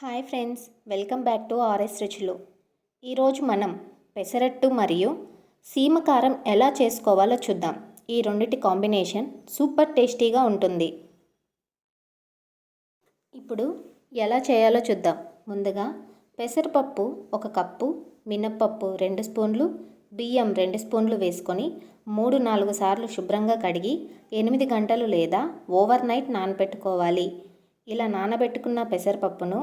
Hi friends welcome back to RS రుచులు. ఈరోజు మనం పెసరట్టు మరియు సీమకారం ఎలా చేసుకోవాలో చూద్దాం. ఈ రెండిటి కాంబినేషన్ సూపర్ టేస్టీగా ఉంటుంది. ఇప్పుడు ఎలా చేయాలో చూద్దాం. ముందుగా పెసరపప్పు ఒక కప్పు మినప్పప్పు రెండు స్పూన్లు బియ్యం రెండు స్పూన్లు వేసుకొని మూడు నాలుగు సార్లు శుభ్రంగా కడిగి ఎనిమిది గంటలు లేదా ఓవర్ నైట్ నానబెట్టుకోవాలి. ఇలా నానబెట్టుకున్న పెసరపప్పును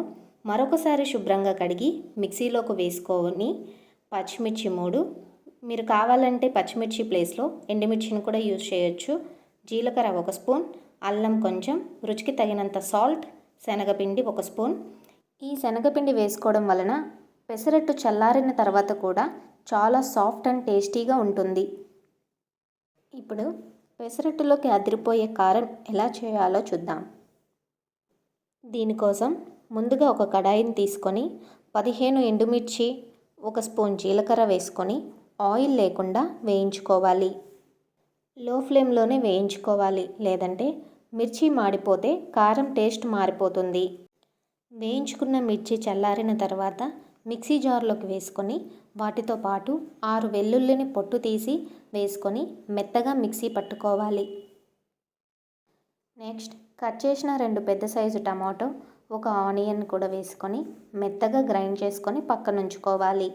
మరొకసారి శుభ్రంగా కడిగి మిక్సీలోకి వేసుకొని పచ్చిమిర్చి మూడు. మీరు కావాలంటే పచ్చిమిర్చి ప్లేస్లో ఎండుమిర్చిని కూడా యూజ్ చేయొచ్చు. జీలకర్ర ఒక స్పూన్ అల్లం కొంచెం రుచికి తగినంత సాల్ట్ శనగపిండి ఒక స్పూన్. ఈ శనగపిండి వేసుకోవడం వలన పెసరట్టు చల్లారిన తర్వాత కూడా చాలా సాఫ్ట్ అండ్ టేస్టీగా ఉంటుంది. ఇప్పుడు పెసరట్టులోకి అదిరిపోయే కారం ఎలా చేయాలో చూద్దాం. దీనికోసం ముందుగా ఒక కడాయిని తీసుకొని పదిహేను ఎండుమిర్చి ఒక స్పూన్ జీలకర్ర వేసుకొని ఆయిల్ లేకుండా వేయించుకోవాలి. లో ఫ్లేమ్లోనే వేయించుకోవాలి లేదంటే మిర్చి మాడిపోతే కారం టేస్ట్ మారిపోతుంది. వేయించుకున్న మిర్చి చల్లారిన తర్వాత మిక్సీ జార్లోకి వేసుకొని వాటితో పాటు ఆరు వెల్లుల్లిని పొట్టు తీసి వేసుకొని మెత్తగా మిక్సీ పట్టుకోవాలి. నెక్స్ట్ కట్ చేసిన రెండు పెద్ద సైజు టమాటో ఒక ఆనియన్ కూడా వేసుకొని మెత్తగా గ్రైండ్ చేసుకొని పక్కన ఉంచుకోవాలి.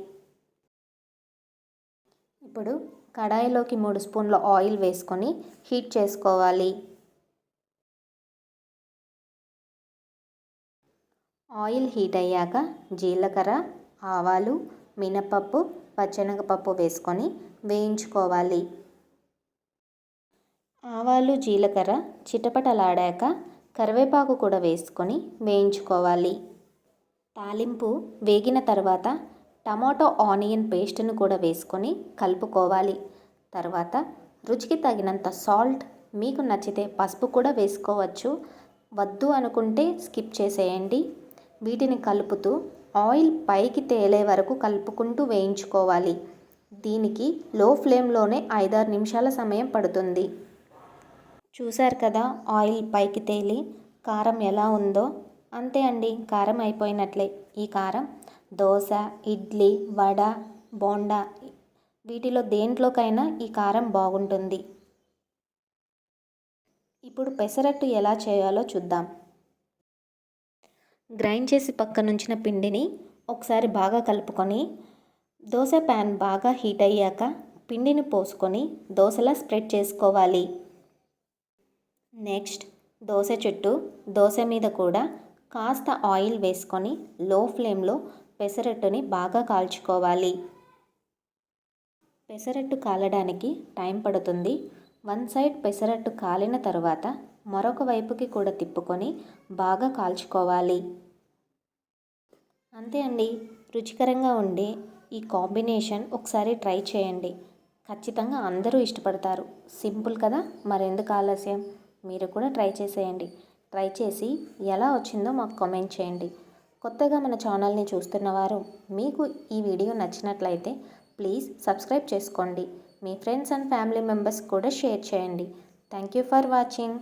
ఇప్పుడు కడాయిలోకి మూడు స్పూన్ల ఆయిల్ వేసుకొని హీట్ చేసుకోవాలి. ఆయిల్ హీట్ అయ్యాక జీలకర్ర ఆవాలు మినపప్పు పచ్చెనగపప్పు వేసుకొని వేయించుకోవాలి. ఆవాలు జీలకర్ర చిటపటలాడాక కరివేపాకు కూడా వేసుకొని వేయించుకోవాలి. తాలింపు వేగిన తర్వాత టమాటో ఆనియన్ పేస్ట్ను కూడా వేసుకొని కలుపుకోవాలి. తర్వాత రుచికి తగినంత సాల్ట్ మీకు నచ్చితే పసుపు కూడా వేసుకోవచ్చు. వద్దు అనుకుంటే స్కిప్ చేసేయండి. వీటిని కలుపుతూ ఆయిల్ పైకి తేలే వరకు కలుపుకుంటూ వేయించుకోవాలి. దీనికి లో ఫ్లేమ్లోనే ఐదారు నిమిషాల సమయం పడుతుంది. చూశారు కదా ఆయిల్ పైకి తేలి కారం ఎలా ఉందో? అంతే అండి కారం అయిపోయినట్లే. ఈ కారం దోశ ఇడ్లీ వడ బోండా వీటిలో దేంట్లోకైనా ఈ కారం బాగుంటుంది. ఇప్పుడు పెసరట్టు ఎలా చేయాలో చూద్దాం. గ్రైండ్ చేసి పక్కనుంచిన పిండిని ఒకసారి బాగా కలుపుకొని దోశ ప్యాన్ బాగా హీట్ అయ్యాక పిండిని పోసుకొని దోశలా స్ప్రెడ్ చేసుకోవాలి. నెక్స్ట్ దోశ చుట్టూ దోశ మీద కూడా కాస్త ఆయిల్ వేసుకొని లో ఫ్లేమ్లో పెసరట్టుని బాగా కాల్చుకోవాలి. పెసరట్టు కాలడానికి టైం పడుతుంది. వన్ సైడ్ పెసరట్టు కాలిన తర్వాత మరొక వైపుకి కూడా తిప్పుకొని బాగా కాల్చుకోవాలి. అంతే అండి. రుచికరంగా ఉండే ఈ కాంబినేషన్ ఒకసారి ట్రై చేయండి. ఖచ్చితంగా అందరూ ఇష్టపడతారు. సింపుల్ కదా? మరెందుకు ఆలస్యం? మీరు కూడా ట్రై చేసేయండి. ట్రై చేసి ఎలా వచ్చిందో మాకు కామెంట్ చేయండి. కొత్తగా మన ఛానల్ని చూస్తున్నవారు మీకు ఈ వీడియో నచ్చినట్లయితే ప్లీజ్ సబ్స్క్రైబ్ చేసుకోండి. మీ ఫ్రెండ్స్ అండ్ ఫ్యామిలీ మెంబర్స్ కూడా షేర్ చేయండి. Thank you for watching.